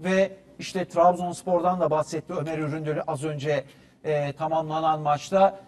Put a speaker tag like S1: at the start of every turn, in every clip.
S1: ve işte Trabzonspor'dan da bahsetti Ömer Üründül az önce e, tamamlanan maçta.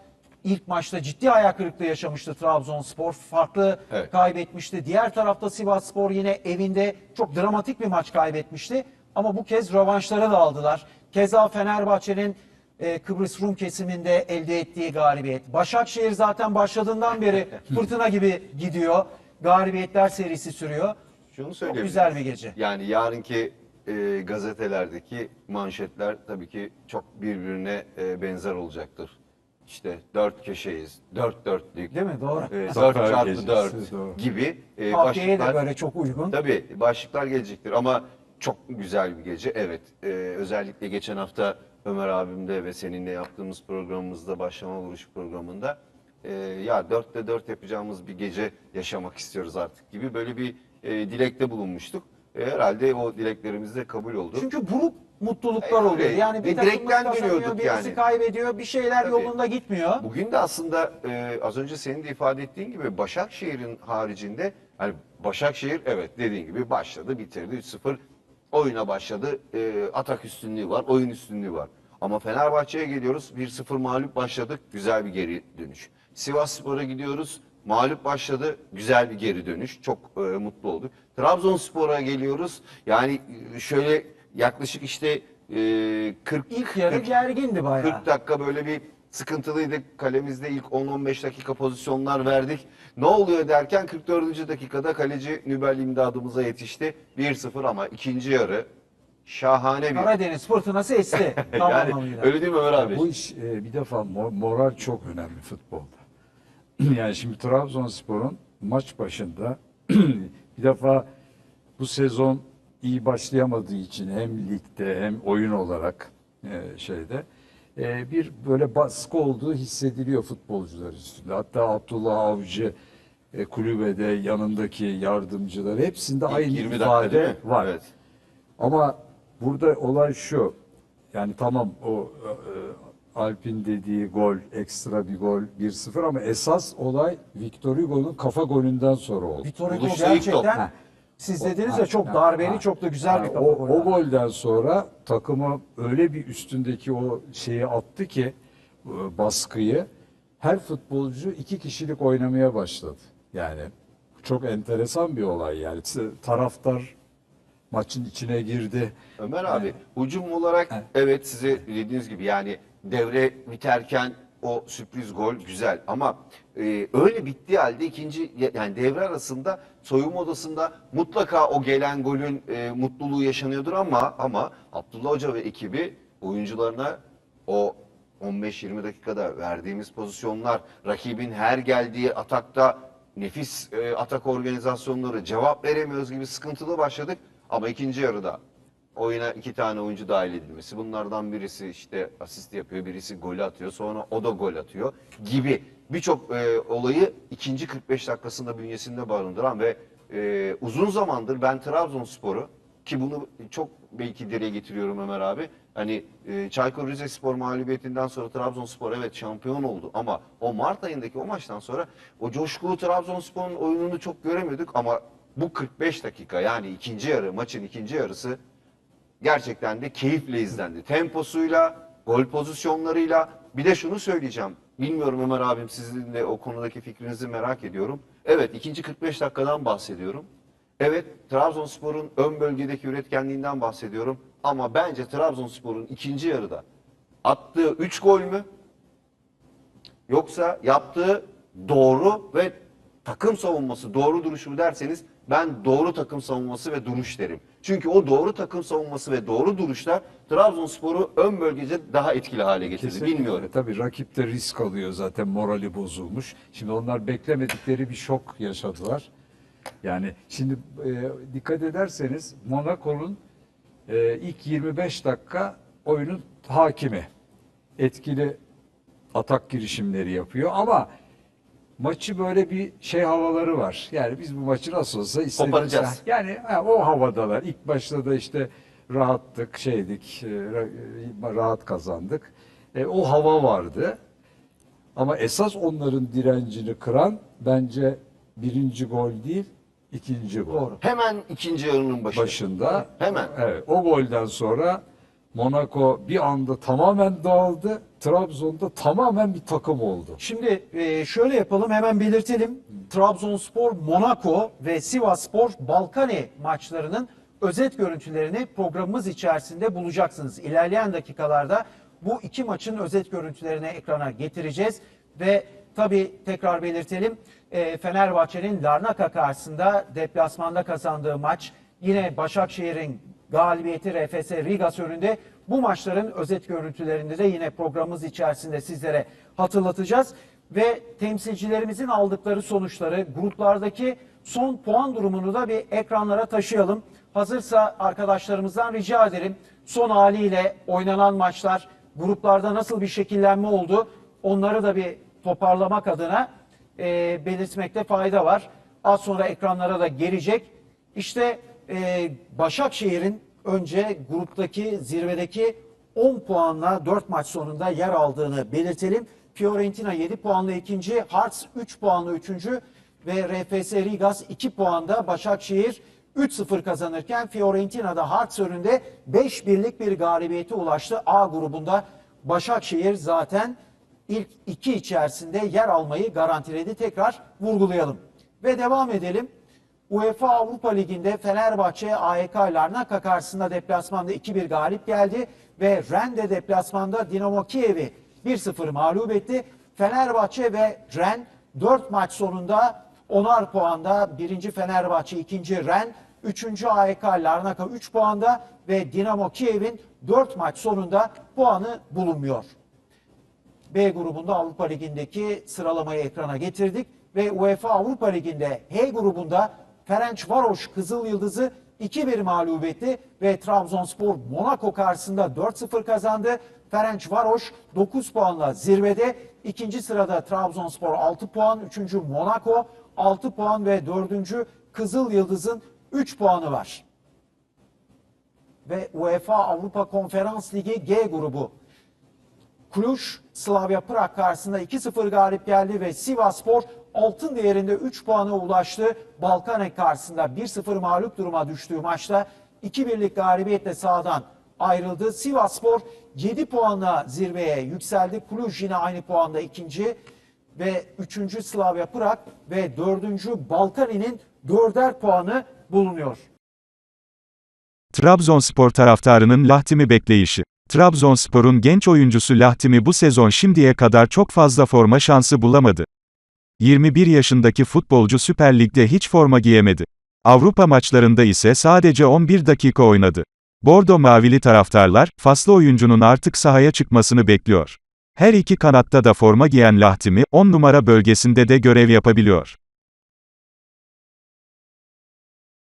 S1: İlk maçta ciddi ayak kırıklığı yaşamıştı Trabzonspor. Farklı
S2: Evet.
S1: kaybetmişti. Diğer tarafta Sivasspor yine evinde çok dramatik bir maç kaybetmişti. Ama bu kez rövanşlara da aldılar. Keza Fenerbahçe'nin e, Kıbrıs Rum kesiminde elde ettiği galibiyet. Başakşehir zaten başladığından beri fırtına gibi gidiyor. Galibiyetler serisi sürüyor.
S2: Şunu
S1: Çok güzel bir gece.
S2: Yani yarınki e, gazetelerdeki manşetler tabii ki çok birbirine e, benzer olacaktır. İşte dört köşeyiz, dört dörtlük,
S1: Değil mi? Doğru.
S2: e, dört
S3: Zafer
S2: çarpı
S3: gecesi,
S2: dört
S3: doğru.
S2: gibi e,
S1: Haftaya da
S2: başlıklar.
S1: böyle çok uygun.
S2: Tabii başlıklar gelecektir ama çok güzel bir gece. Evet e, özellikle geçen hafta Ömer abimde ve seninle yaptığımız programımızda başlama vuruş programında e, ya dörtte dört yapacağımız bir gece yaşamak istiyoruz artık gibi böyle bir e, dilekte bulunmuştuk. E, herhalde o dileklerimiz de kabul oldu.
S1: Çünkü buruk mutluluklar
S2: E,
S1: oluyor.
S2: öyle.
S1: Yani bir
S2: Ve
S1: takımımız
S2: direkten
S1: kazanıyor,
S2: dönüyorduk
S1: birisi
S2: yani.
S1: kaybediyor, bir şeyler
S2: Tabii.
S1: yolunda gitmiyor.
S2: Bugün de aslında e, az önce senin de ifade ettiğin gibi Başakşehir'in haricinde hani Başakşehir evet dediğin gibi başladı bitirdi 3-0 oyuna başladı E, atak üstünlüğü var oyun üstünlüğü var. Ama Fenerbahçe'ye geliyoruz 1-0 mağlup başladık güzel bir geri dönüş. Sivas Spor'a gidiyoruz mağlup başladı güzel bir geri dönüş çok e, mutlu olduk. Trabzonspor'a geliyoruz yani e, şöyle yaklaşık işte e, 40
S1: İlk yarı
S2: 40
S1: gergindi bayağı.
S2: 40 dakika böyle bir sıkıntılıydık. Kalemizde ilk 10-15 dakika pozisyonlar verdik. Ne oluyor derken 44. dakikada kaleci Nübel imdadımıza yetişti. 1-0 ama ikinci yarı şahane bir...
S1: Karadeniz fırtınası esti. tam
S2: yani
S1: anlamıyla.
S2: öyle değil mi Ömer abi?
S3: Bu iş e, bir defa mo- moral çok önemli futbolda. yani şimdi Trabzonspor'un maç başında bir defa bu sezon iyi başlayamadığı için hem ligde hem oyun olarak e, şeyde e, bir böyle baskı olduğu hissediliyor futbolcular üstünde. Hatta Abdullah Avcı e, kulübede yanındaki yardımcıları hepsinde
S2: İlk
S3: aynı
S2: 20 dakika değil
S3: ifade var.
S2: Evet.
S3: Ama burada olay şu. Yani tamam o e, Alp'in dediği gol, ekstra bir gol 1-0 ama esas olay Victor Hugo'nun kafa golünden sonra oldu.
S1: Vitor Hugo
S2: Buluştu ilk top.
S1: gerçekten
S3: Ha.
S1: siz dediniz ya çok darbeli, çok da güzel bir kafa
S3: o,
S1: golü.
S3: o golden sonra takıma öyle bir üstündeki o şeyi attı ki e, baskıyı her futbolcu iki kişilik oynamaya başladı. Yani çok enteresan bir olay yani. Taraftar maçın içine girdi.
S2: Ömer abi hücum olarak evet. size dediğiniz gibi yani devre biterken o sürpriz gol güzel ama e, öyle bittiği halde ikinci yani devre arasında soyunma odasında mutlaka o gelen golün e, mutluluğu yaşanıyordur ama ama Abdullah Hoca ve ekibi oyuncularına o 15-20 dakikada verdiğimiz pozisyonlar, rakibin her geldiği atakta nefis e, atak organizasyonları cevap veremiyoruz gibi sıkıntılı başladık. Ama ikinci yarıda oyuna iki tane oyuncu dahil edilmesi. Bunlardan birisi işte asist yapıyor, birisi golü atıyor. Sonra o da gol atıyor gibi birçok e, olayı ikinci 45 dakikasında bünyesinde barındıran ve e, uzun zamandır ben Trabzonspor'u ki bunu çok belki dile getiriyorum Ömer abi. Hani e, Çaykur Rizespor mağlubiyetinden sonra Trabzonspor evet şampiyon oldu ama o Mart ayındaki o maçtan sonra o coşkulu Trabzonspor'un oyununu çok göremiyorduk ama bu 45 dakika yani ikinci yarı maçın ikinci yarısı gerçekten de keyifle izlendi. Temposuyla, gol pozisyonlarıyla bir de şunu söyleyeceğim. Bilmiyorum Ömer abim sizin de o konudaki fikrinizi merak ediyorum. Evet ikinci 45 dakikadan bahsediyorum. Evet Trabzonspor'un ön bölgedeki üretkenliğinden bahsediyorum. Ama bence Trabzonspor'un ikinci yarıda attığı 3 gol mü? Yoksa yaptığı doğru ve takım savunması, doğru duruşu derseniz ben doğru takım savunması ve duruş derim. Çünkü o doğru takım savunması ve doğru duruşlar Trabzonspor'u ön bölgede daha etkili hale getirdi.
S3: Kesinlikle.
S2: Bilmiyorum.
S3: Tabii rakip de risk alıyor zaten morali bozulmuş. Şimdi onlar beklemedikleri bir şok yaşadılar. Yani şimdi e, dikkat ederseniz Monaco'nun e, ilk 25 dakika oyunun hakimi. Etkili atak girişimleri yapıyor ama maçı böyle bir şey havaları var. Yani biz bu maçı nasıl olsa istediğimiz yani ha, o havadalar. İlk başta da işte rahattık, şeydik, e, ra- rahat kazandık. E, o hava vardı. Ama esas onların direncini kıran bence birinci gol değil, ikinci gol.
S1: Doğru.
S2: Hemen ikinci yarının başında.
S3: Başında.
S2: Hemen.
S3: Evet, o golden sonra Monaco bir anda tamamen dağıldı. Trabzon'da tamamen bir takım oldu.
S1: Şimdi e, şöyle yapalım hemen belirtelim. Trabzonspor, Monaco ve Sivasspor Balkani maçlarının özet görüntülerini programımız içerisinde bulacaksınız. İlerleyen dakikalarda bu iki maçın özet görüntülerini ekrana getireceğiz ve tabii tekrar belirtelim e, Fenerbahçe'nin Larnaka karşısında deplasmanda kazandığı maç yine Başakşehir'in galibiyeti RFS Rigas önünde bu maçların özet görüntülerinde de yine programımız içerisinde sizlere hatırlatacağız. Ve temsilcilerimizin aldıkları sonuçları, gruplardaki son puan durumunu da bir ekranlara taşıyalım. Hazırsa arkadaşlarımızdan rica ederim. Son haliyle oynanan maçlar, gruplarda nasıl bir şekillenme oldu onları da bir toparlamak adına e, belirtmekte fayda var. Az sonra ekranlara da gelecek. İşte e, Başakşehir'in önce gruptaki zirvedeki 10 puanla 4 maç sonunda yer aldığını belirtelim. Fiorentina 7 puanla ikinci, Hearts 3 puanla üçüncü ve RFS Rigas 2 puanda Başakşehir 3-0 kazanırken Fiorentina'da Hearts önünde 5 birlik bir galibiyete ulaştı. A grubunda Başakşehir zaten ilk iki içerisinde yer almayı garantiledi. Tekrar vurgulayalım. Ve devam edelim. UEFA Avrupa Ligi'nde Fenerbahçe AEK Larnaka karşısında deplasmanda 2-1 galip geldi ve Rennes deplasmanda Dinamo Kiev'i 1-0 mağlup etti. Fenerbahçe ve Rennes 4 maç sonunda 10'ar puanda birinci Fenerbahçe, ikinci Rennes, üçüncü AEK Larnaka 3 puanda ve Dinamo Kiev'in 4 maç sonunda puanı bulunmuyor. B grubunda Avrupa Ligi'ndeki sıralamayı ekrana getirdik ve UEFA Avrupa Ligi'nde H grubunda Ferencvaros Kızıl Yıldız'ı 2-1 mağlup etti ve Trabzonspor Monaco karşısında 4-0 kazandı. Ferencvaros 9 puanla zirvede. İkinci sırada Trabzonspor 6 puan, 3. Monaco 6 puan ve 4. Kızıl Yıldız'ın 3 puanı var. Ve UEFA Avrupa Konferans Ligi G grubu Cluj, Slavia Prag karşısında 2-0 galip geldi ve Sivasspor altın değerinde 3 puana ulaştı. Balkanek karşısında 1-0 mağlup duruma düştüğü maçta 2-1'lik galibiyetle sahadan ayrıldı. Sivasspor 7 puanla zirveye yükseldi. Cluj yine aynı puanda ikinci ve 3. Slavia Prag ve 4. Balkani'nin 4'er puanı bulunuyor.
S4: Trabzonspor taraftarının Lahtim'i bekleyişi. Trabzonspor'un genç oyuncusu Lahtim'i bu sezon şimdiye kadar çok fazla forma şansı bulamadı. 21 yaşındaki futbolcu Süper Lig'de hiç forma giyemedi. Avrupa maçlarında ise sadece 11 dakika oynadı. Bordo Mavili taraftarlar, faslı oyuncunun artık sahaya çıkmasını bekliyor. Her iki kanatta da forma giyen Lahtim'i, 10 numara bölgesinde de görev yapabiliyor.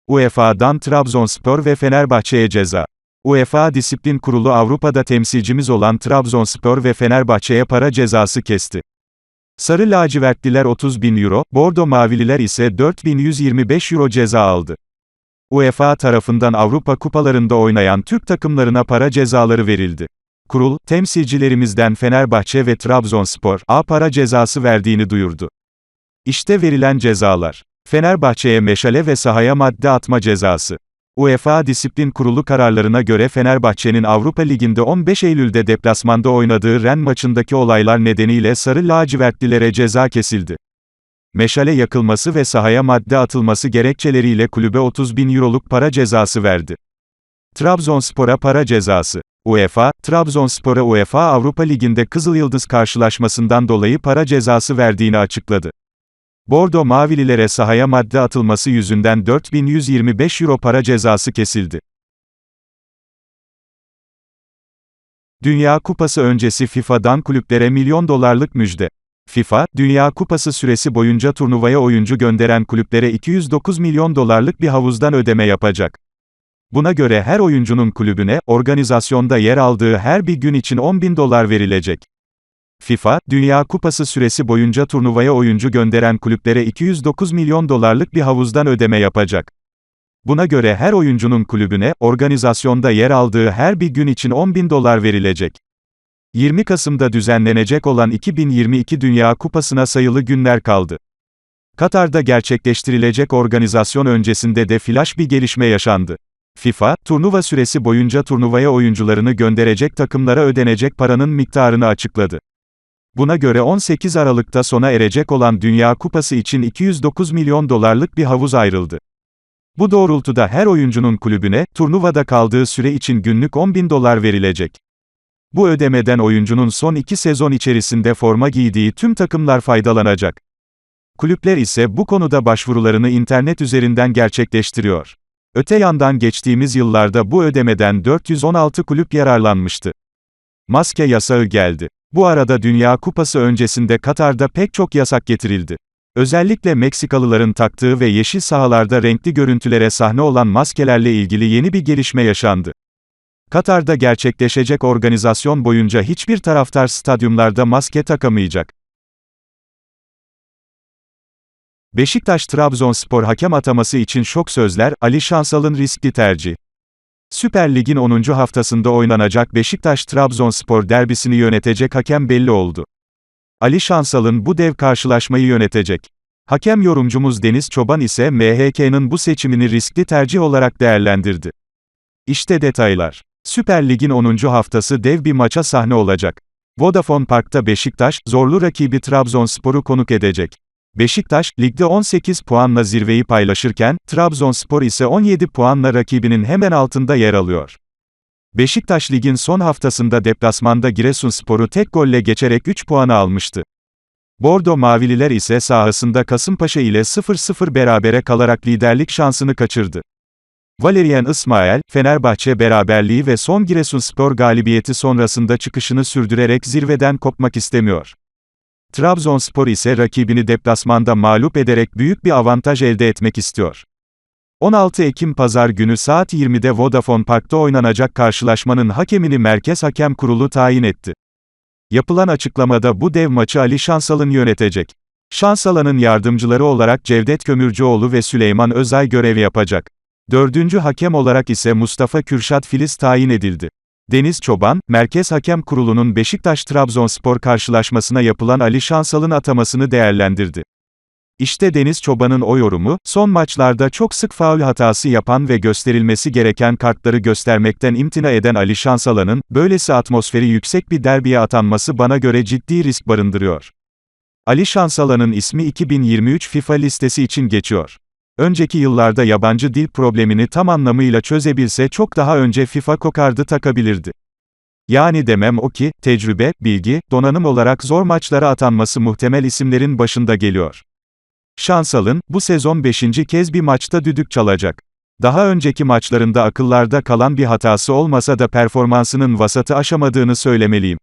S4: UEFA'dan Trabzonspor ve Fenerbahçe'ye ceza. UEFA Disiplin Kurulu Avrupa'da temsilcimiz olan Trabzonspor ve Fenerbahçe'ye para cezası kesti. Sarı lacivertliler 30 bin euro, Bordo Mavililer ise 4125 euro ceza aldı. UEFA tarafından Avrupa kupalarında oynayan Türk takımlarına para cezaları verildi. Kurul, temsilcilerimizden Fenerbahçe ve Trabzonspor, A para cezası verdiğini duyurdu. İşte verilen cezalar. Fenerbahçe'ye meşale ve sahaya madde atma cezası. UEFA Disiplin Kurulu kararlarına göre Fenerbahçe'nin Avrupa Ligi'nde 15 Eylül'de deplasmanda oynadığı Ren maçındaki olaylar nedeniyle sarı lacivertlilere ceza kesildi. Meşale yakılması ve sahaya madde atılması gerekçeleriyle kulübe 30 bin euroluk para cezası verdi. Trabzonspor'a para cezası. UEFA, Trabzonspor'a UEFA Avrupa Ligi'nde Kızıl Yıldız karşılaşmasından dolayı para cezası verdiğini açıkladı. Bordo Mavililere sahaya madde atılması yüzünden 4125 euro para cezası kesildi. Dünya Kupası öncesi FIFA'dan kulüplere milyon dolarlık müjde. FIFA, Dünya Kupası süresi boyunca turnuvaya oyuncu gönderen kulüplere 209 milyon dolarlık bir havuzdan ödeme yapacak. Buna göre her oyuncunun kulübüne, organizasyonda yer aldığı her bir gün için 10 bin dolar verilecek. FIFA, Dünya Kupası süresi boyunca turnuvaya oyuncu gönderen kulüplere 209 milyon dolarlık bir havuzdan ödeme yapacak. Buna göre her oyuncunun kulübüne, organizasyonda yer aldığı her bir gün için 10 bin dolar verilecek. 20 Kasım'da düzenlenecek olan 2022 Dünya Kupası'na sayılı günler kaldı. Katar'da gerçekleştirilecek organizasyon öncesinde de flash bir gelişme yaşandı. FIFA, turnuva süresi boyunca turnuvaya oyuncularını gönderecek takımlara ödenecek paranın miktarını açıkladı. Buna göre 18 Aralık'ta sona erecek olan Dünya Kupası için 209 milyon dolarlık bir havuz ayrıldı. Bu doğrultuda her oyuncunun kulübüne, turnuvada kaldığı süre için günlük 10 bin dolar verilecek. Bu ödemeden oyuncunun son iki sezon içerisinde forma giydiği tüm takımlar faydalanacak. Kulüpler ise bu konuda başvurularını internet üzerinden gerçekleştiriyor. Öte yandan geçtiğimiz yıllarda bu ödemeden 416 kulüp yararlanmıştı. Maske yasağı geldi. Bu arada Dünya Kupası öncesinde Katar'da pek çok yasak getirildi. Özellikle Meksikalıların taktığı ve yeşil sahalarda renkli görüntülere sahne olan maskelerle ilgili yeni bir gelişme yaşandı. Katar'da gerçekleşecek organizasyon boyunca hiçbir taraftar stadyumlarda maske takamayacak. Beşiktaş-Trabzonspor hakem ataması için şok sözler, Ali Şansal'ın riskli tercih. Süper Lig'in 10. haftasında oynanacak Beşiktaş-Trabzonspor derbisini yönetecek hakem belli oldu. Ali Şansal'ın bu dev karşılaşmayı yönetecek. Hakem yorumcumuz Deniz Çoban ise MHK'nın bu seçimini riskli tercih olarak değerlendirdi. İşte detaylar. Süper Lig'in 10. haftası dev bir maça sahne olacak. Vodafone Park'ta Beşiktaş, zorlu rakibi Trabzonspor'u konuk edecek. Beşiktaş, ligde 18 puanla zirveyi paylaşırken, Trabzonspor ise 17 puanla rakibinin hemen altında yer alıyor. Beşiktaş ligin son haftasında deplasmanda Giresunspor'u tek golle geçerek 3 puanı almıştı. Bordo Mavililer ise sahasında Kasımpaşa ile 0-0 berabere kalarak liderlik şansını kaçırdı. Valerian İsmail, Fenerbahçe beraberliği ve son Giresunspor galibiyeti sonrasında çıkışını sürdürerek zirveden kopmak istemiyor. Trabzonspor ise rakibini deplasmanda mağlup ederek büyük bir avantaj elde etmek istiyor. 16 Ekim Pazar günü saat 20'de Vodafone Park'ta oynanacak karşılaşmanın hakemini Merkez Hakem Kurulu tayin etti. Yapılan açıklamada bu dev maçı Ali Şansal'ın yönetecek. Şansalan'ın yardımcıları olarak Cevdet Kömürcüoğlu ve Süleyman Özay görev yapacak. Dördüncü hakem olarak ise Mustafa Kürşat Filiz tayin edildi. Deniz Çoban, Merkez Hakem Kurulu'nun Beşiktaş-Trabzonspor karşılaşmasına yapılan Ali Şansal'ın atamasını değerlendirdi. İşte Deniz Çoban'ın o yorumu, son maçlarda çok sık faul hatası yapan ve gösterilmesi gereken kartları göstermekten imtina eden Ali Şansalan'ın, böylesi atmosferi yüksek bir derbiye atanması bana göre ciddi risk barındırıyor. Ali Şansalan'ın ismi 2023 FIFA listesi için geçiyor. Önceki yıllarda yabancı dil problemini tam anlamıyla çözebilse çok daha önce FIFA kokardı takabilirdi. Yani demem o ki, tecrübe, bilgi, donanım olarak zor maçlara atanması muhtemel isimlerin başında geliyor. Şansal'ın, bu sezon 5. kez bir maçta düdük çalacak. Daha önceki maçlarında akıllarda kalan bir hatası olmasa da performansının vasatı aşamadığını söylemeliyim.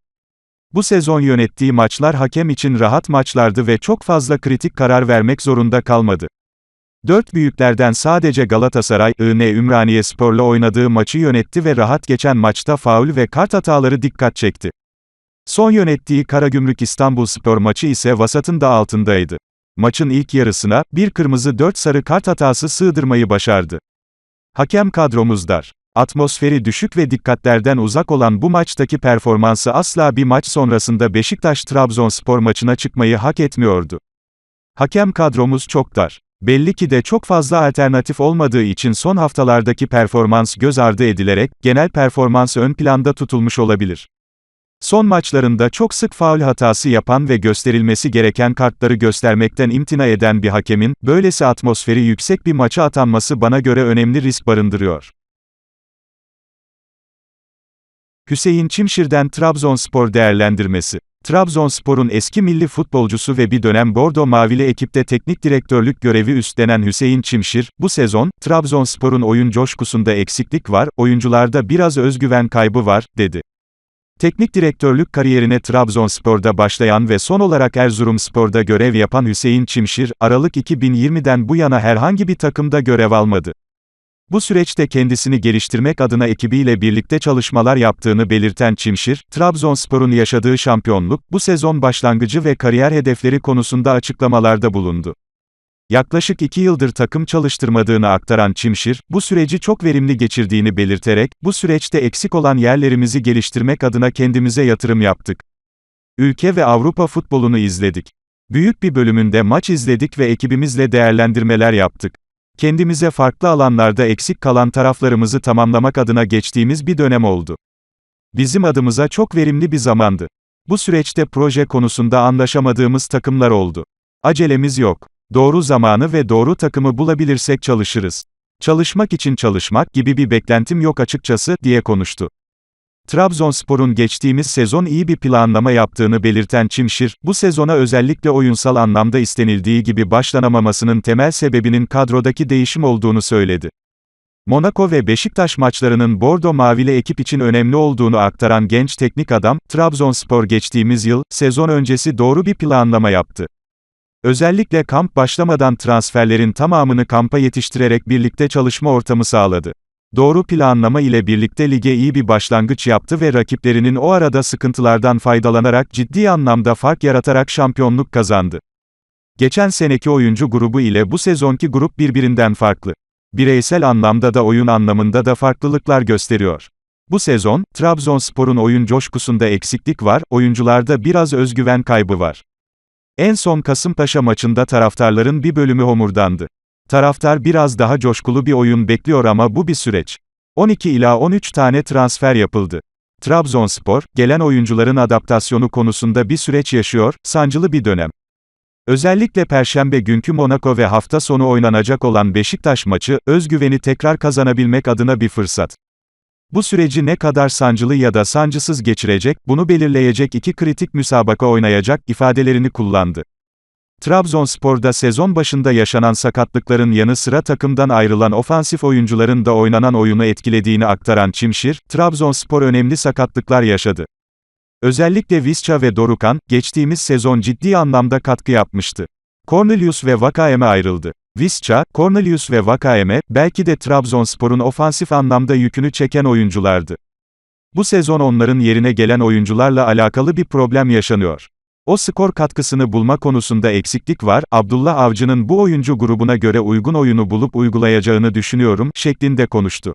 S4: Bu sezon yönettiği maçlar hakem için rahat maçlardı ve çok fazla kritik karar vermek zorunda kalmadı. Dört büyüklerden sadece Galatasaray, IN Ümraniye Spor'la oynadığı maçı yönetti ve rahat geçen maçta faul ve kart hataları dikkat çekti. Son yönettiği Karagümrük İstanbul Spor maçı ise vasatın da altındaydı. Maçın ilk yarısına, bir kırmızı dört sarı kart hatası sığdırmayı başardı. Hakem kadromuz dar. Atmosferi düşük ve dikkatlerden uzak olan bu maçtaki performansı asla bir maç sonrasında Beşiktaş-Trabzonspor maçına çıkmayı hak etmiyordu. Hakem kadromuz çok dar. Belli ki de çok fazla alternatif olmadığı için son haftalardaki performans göz ardı edilerek, genel performans ön planda tutulmuş olabilir. Son maçlarında çok sık faul hatası yapan ve gösterilmesi gereken kartları göstermekten imtina eden bir hakemin, böylesi atmosferi yüksek bir maça atanması bana göre önemli risk barındırıyor. Hüseyin Çimşir'den Trabzonspor değerlendirmesi. Trabzonspor'un eski milli futbolcusu ve bir dönem Bordo Mavili ekipte teknik direktörlük görevi üstlenen Hüseyin Çimşir, bu sezon, Trabzonspor'un oyun coşkusunda eksiklik var, oyuncularda biraz özgüven kaybı var, dedi. Teknik direktörlük kariyerine Trabzonspor'da başlayan ve son olarak Erzurumspor'da görev yapan Hüseyin Çimşir, Aralık 2020'den bu yana herhangi bir takımda görev almadı. Bu süreçte kendisini geliştirmek adına ekibiyle birlikte çalışmalar yaptığını belirten Çimşir, Trabzonspor'un yaşadığı şampiyonluk, bu sezon başlangıcı ve kariyer hedefleri konusunda açıklamalarda bulundu. Yaklaşık iki yıldır takım çalıştırmadığını aktaran Çimşir, bu süreci çok verimli geçirdiğini belirterek, bu süreçte eksik olan yerlerimizi geliştirmek adına kendimize yatırım yaptık. Ülke ve Avrupa futbolunu izledik. Büyük bir bölümünde maç izledik ve ekibimizle değerlendirmeler yaptık. Kendimize farklı alanlarda eksik kalan taraflarımızı tamamlamak adına geçtiğimiz bir dönem oldu. Bizim adımıza çok verimli bir zamandı. Bu süreçte proje konusunda anlaşamadığımız takımlar oldu. Acelemiz yok. Doğru zamanı ve doğru takımı bulabilirsek çalışırız. Çalışmak için çalışmak gibi bir beklentim yok açıkçası, diye konuştu. Trabzonspor'un geçtiğimiz sezon iyi bir planlama yaptığını belirten Çimşir, bu sezona özellikle oyunsal anlamda istenildiği gibi başlanamamasının temel sebebinin kadrodaki değişim olduğunu söyledi. Monaco ve Beşiktaş maçlarının Bordo Mavili ekip için önemli olduğunu aktaran genç teknik adam, Trabzonspor geçtiğimiz yıl, sezon öncesi doğru bir planlama yaptı. Özellikle kamp başlamadan transferlerin tamamını kampa yetiştirerek birlikte çalışma ortamı sağladı. Doğru planlama ile birlikte lige iyi bir başlangıç yaptı ve rakiplerinin o arada sıkıntılardan faydalanarak ciddi anlamda fark yaratarak şampiyonluk kazandı. Geçen seneki oyuncu grubu ile bu sezonki grup birbirinden farklı. Bireysel anlamda da oyun anlamında da farklılıklar gösteriyor. Bu sezon, Trabzonspor'un oyun coşkusunda eksiklik var, oyuncularda biraz özgüven kaybı var. En son Kasımpaşa maçında taraftarların bir bölümü homurdandı. Taraftar biraz daha coşkulu bir oyun bekliyor ama bu bir süreç. 12 ila 13 tane transfer yapıldı. Trabzonspor, gelen oyuncuların adaptasyonu konusunda bir süreç yaşıyor, sancılı bir dönem. Özellikle perşembe günkü Monaco ve hafta sonu oynanacak olan Beşiktaş maçı, özgüveni tekrar kazanabilmek adına bir fırsat. Bu süreci ne kadar sancılı ya da sancısız geçirecek, bunu belirleyecek iki kritik müsabaka oynayacak ifadelerini kullandı. Trabzonspor'da sezon başında yaşanan sakatlıkların yanı sıra takımdan ayrılan ofansif oyuncuların da oynanan oyunu etkilediğini aktaran Çimşir, Trabzonspor önemli sakatlıklar yaşadı. Özellikle Visca ve Dorukan, geçtiğimiz sezon ciddi anlamda katkı yapmıştı. Cornelius ve Vakayeme ayrıldı. Visca, Cornelius ve Vakayeme, belki de Trabzonspor'un ofansif anlamda yükünü çeken oyunculardı. Bu sezon onların yerine gelen oyuncularla alakalı bir problem yaşanıyor. O skor katkısını bulma konusunda eksiklik var, Abdullah Avcı'nın bu oyuncu grubuna göre uygun oyunu bulup uygulayacağını düşünüyorum, şeklinde konuştu.